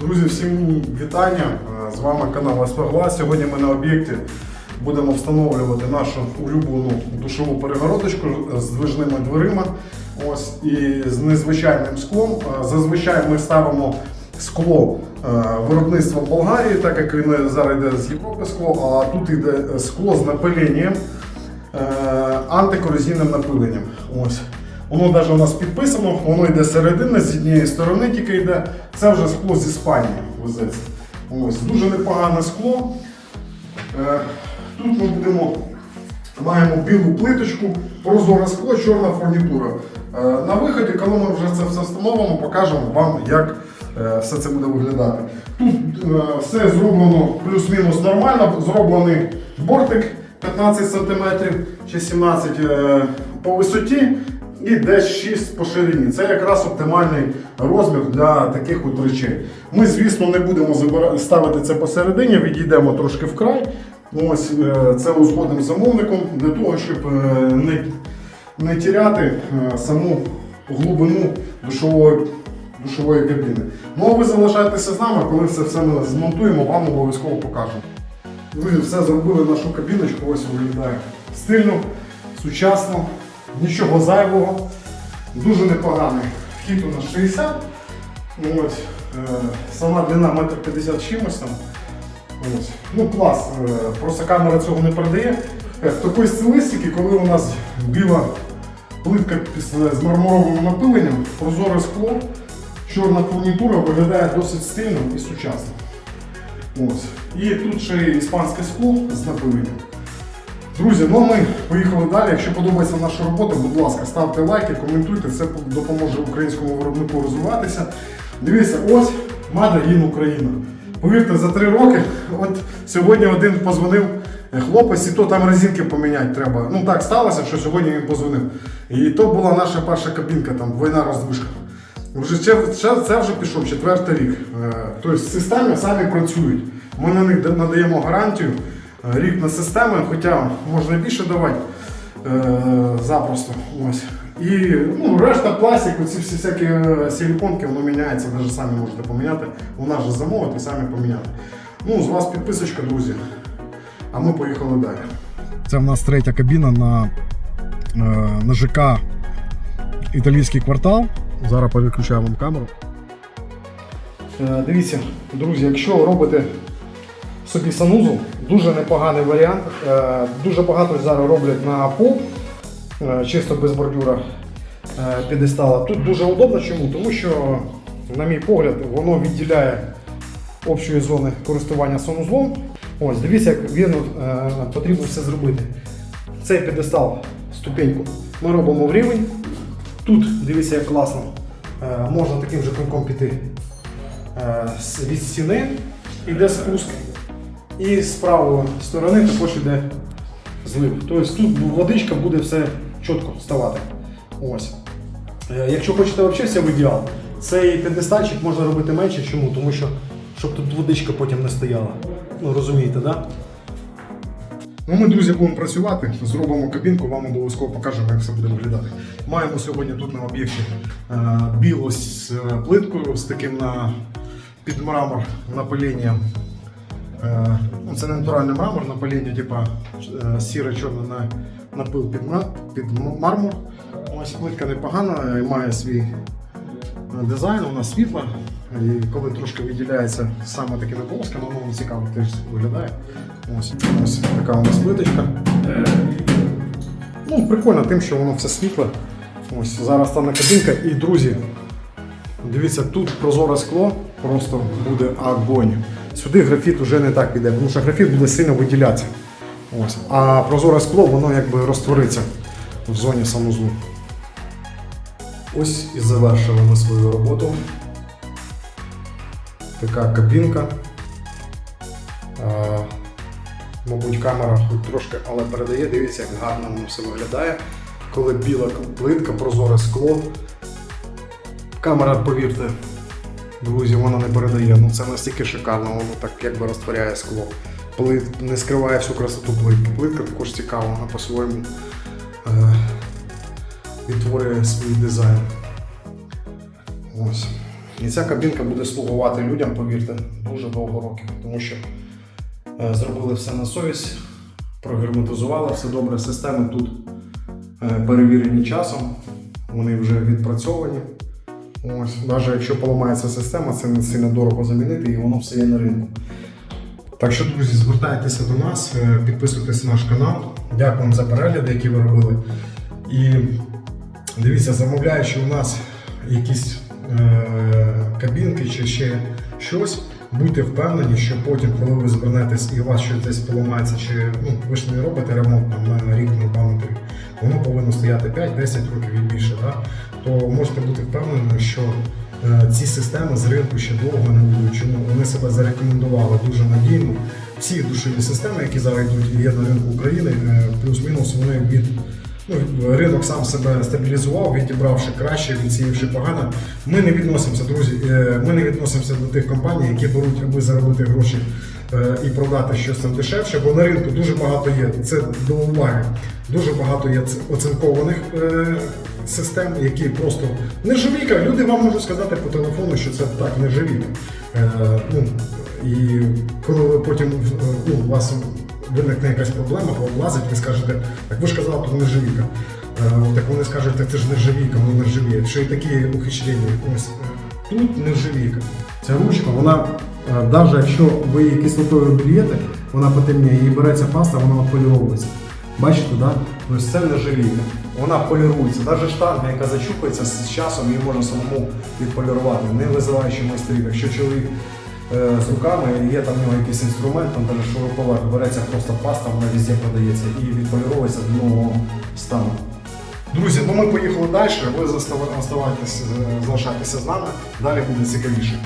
Друзі, всім вітання! Е, З вами канал СПГЛА. Сьогодні ми на об'єкті будемо встановлювати нашу улюблену душову перегородочку з движними дверима. Ось і з незвичайним склом. Е, Зазвичай ми ставимо скло е, виробництва Болгарії, так як він зараз йде з Європи скло, а тут йде скло з напиленням, антикорозійним напиленням. Ось. Воно навіть у нас підписано, воно йде середина, з однієї сторони тільки йде. Це вже скло з Іспанії везеться. Ось, дуже непогане скло. Е, Тут ми будемо, маємо білу плиточку, прозоре скло, чорна фурнітура. Е, На виході, коли ми вже це все встановимо, покажемо вам, як е, все це буде виглядати. Тут все зроблено плюс-мінус нормально, зроблений бортик 15 см чи 17 е, по висоті і десь 6 по ширині. Це якраз оптимальний розмір для таких от речей. Ми, звісно, не будемо ставити це посередині, відійдемо трошки вкрай. Ось е, це узгодимо з замовником для того, щоб е, не, не тіряти е, саму глибину душової, душової кабіни. Ну а ви залишайтеся з нами, коли це все ми змонтуємо, вам обов'язково покажемо. Друзі, все зробили нашу кабіночку, ось виглядає стильно, сучасно, нічого зайвого, дуже непоганий. Вхід у нас 60. Ось, е, сама длина 1,50 м чимось там. Ось. Ну, клас. е, Просто камера цього не передає. Е, В такій стилистиці, коли у нас біла плитка з мармуровим напиленням, прозоре скло, чорна фурнітура виглядає досить стильно і сучасно. Ось. І тут ще й іспанське скло з напиленням. Друзі, ну а ми поїхали далі. Якщо подобається наша робота, будь ласка, ставте лайки, коментуйте, це допоможе українському виробнику розвиватися. Дивіться, ось Made in Україна. Повірте, за три роки, от сьогодні один позвонив е, хлопець, і то там резинки поміняти треба. Ну так сталося, що сьогодні він позвонив. І то була наша перша кабінка, там двойна роздвижка. Вже це, це, вже пішов четвертий рік. Тобто системи самі працюють. Ми на них надаємо гарантію. Рік на системи, хоча можна і більше давати е, запросто. Ось. І ну, решта пластик, оці всі всякі е, силіконки, воно міняється, навіть самі можете поміняти. У нас же замовити і самі поміняти. Ну, з вас підписочка, друзі. А ми поїхали далі. Це в нас третя кабіна на, е, на ЖК італійський квартал. Зараз вам камеру. Дивіться, друзі, якщо робите собі санузел, дуже непоганий варіант. Е, Дуже багато зараз роблять на пол, е, чисто без бордюра е, підестала. Тут дуже удобно. Чому? Тому що, на мій погляд, воно відділяє общої зони користування санузлом. Ось, дивіться, як вірно потрібно все зробити. Цей підестал, ступеньку, ми робимо в рівень. Тут дивіться, як класно. Можна таким же коньком піти від стіни, йде спуск. І з правої сторони також йде злив. Тобто тут водичка буде все чітко ставати. Ось. Е, Якщо хочете взагалі все в ідеал, цей п'ятистальчик можна робити менше. Чому? Тому що щоб тут водичка потім не стояла. Ну розумієте? Да? Ну, ми, друзі, будемо працювати, зробимо кабінку, вам обов'язково покажемо, як все буде виглядати. Маємо сьогодні тут на об'єкті е, білу з е, плиткою з таким на під мрамор напилінням. Е, ну, це не натуральний мрамор, напиління, типа е, сіре чорне на напил під, під мармур. Ось плитка непогана, е, має свій дизайн, вона світла. І коли трошки виділяється саме такими полосками, воно цікаво теж виглядає. Ось, ось така у нас плиточка. Ну, прикольно тим, що воно все світле. Ось зараз стане кабінка. І, друзі, дивіться, тут прозоре скло, просто буде огонь. Сюди графіт вже не так піде, тому що графіт буде сильно виділятися. Ось. А прозоре скло, воно якби розтвориться в зоні санузлу. Ось і завершили ми свою роботу. Така кабінка. А, мабуть, камера хоч трошки, але передає, дивіться, як гарно воно все виглядає. Коли біла плитка, прозоре скло. Камера, повірте, друзі, вона не передає. Ну це настільки шикарно, воно так якби розтворяє скло. Плит не скриває всю красоту плитки. Плитка також цікава, вона по-своєму е, відтворює свій дизайн. Ось. І ця кабінка буде слугувати людям, повірте, дуже довго років, тому що е, зробили все на совість, прогерметизували все добре. Системи тут е, перевірені часом, вони вже відпрацьовані. Ось, навіть якщо поламається система, це не сильно дорого замінити і воно все є на ринку. Так що, друзі, звертайтеся до нас, е, підписуйтесь на наш канал. Дякую вам за перегляди, які ви робили. І дивіться, замовляючи у нас якісь е, кабінки чи ще щось, будьте впевнені, що потім, коли ви звернетесь і у вас щось десь поламається, чи ну, ви ж не робите ремонт там, на рік, на два, на три, воно повинно стояти 5-10 років і більше, да? то можете бути впевнені, що е, ці системи з ринку ще довго не будуть. Чому вони себе зарекомендували дуже надійно. Всі душові системи, які зараз йдуть є на ринку України, е, плюс-мінус вони від ну, ринок сам себе стабілізував, відібравши краще, відсіявши погано. Ми не відносимося, друзі. е, Ми не відносимося до тих компаній, які беруть, аби заробити гроші і продати щось там дешевше, бо на ринку дуже багато є. Це до уваги. Дуже багато є оцинкованих е, систем, які просто нержавійка. Люди вам можуть сказати по телефону, що це так нержавійка. Е, ну, і коли ви потім е, ну, у вас виникне якась проблема, облазить, ви скажете, так ви ж казали, тут нержавійка. Е, так вони скажуть, так це ж нержавійка, воно нержавіє. Що і такі ухищрення. Ось е, тут нержавійка. Ця ручка, вона, навіть якщо ви її кислотою обільєте, вона потемніє, її береться паста, вона поліровується. Бачите, да? Тобто це нержавійка. Вона полірується. Навіть штанга, яка зачухується з часом, її можна самому відполірувати, не визиваючи майстрів. Якщо чоловік е, з руками, є там в нього якийсь інструмент, там навіть шуруповерт, береться просто паста, вона везде продається і відполіровується до нового стану. Друзі, ну ми поїхали далі. Ви заставайтеся, залишайтеся з нами. Далі буде цікавіше.